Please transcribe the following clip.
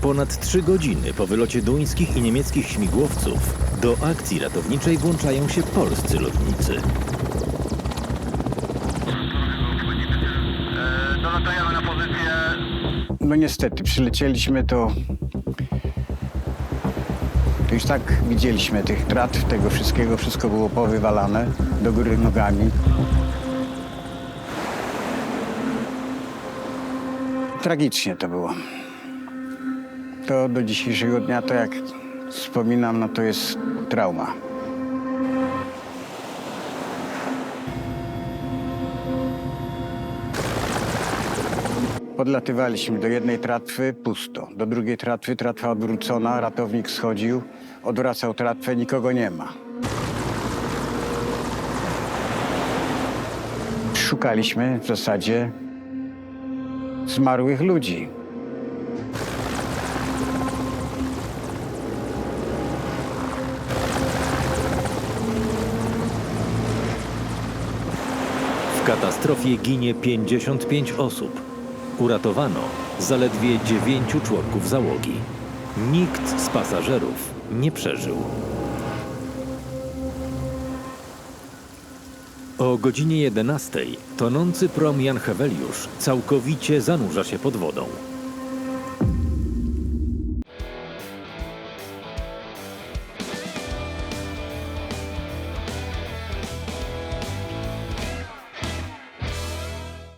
Ponad trzy godziny po wylocie duńskich i niemieckich śmigłowców do akcji ratowniczej włączają się polscy lotnicy. Dolatujemy na pozycję. No niestety, przylecieliśmy to... To już tak widzieliśmy tych tratw, tego wszystkiego, wszystko było powywalane do góry nogami. Tragicznie to było. To do dzisiejszego dnia, to jak wspominam, no to jest trauma. Podlatywaliśmy do jednej tratwy, pusto. Do drugiej tratwy, tratwa odwrócona, ratownik schodził, odwracał tratwę, nikogo nie ma. Szukaliśmy w zasadzie zmarłych ludzi. Katastrofie ginie 55 osób. Uratowano zaledwie 9 członków załogi. Nikt z pasażerów nie przeżył. O godzinie 11 tonący prom Jan Heweliusz całkowicie zanurza się pod wodą.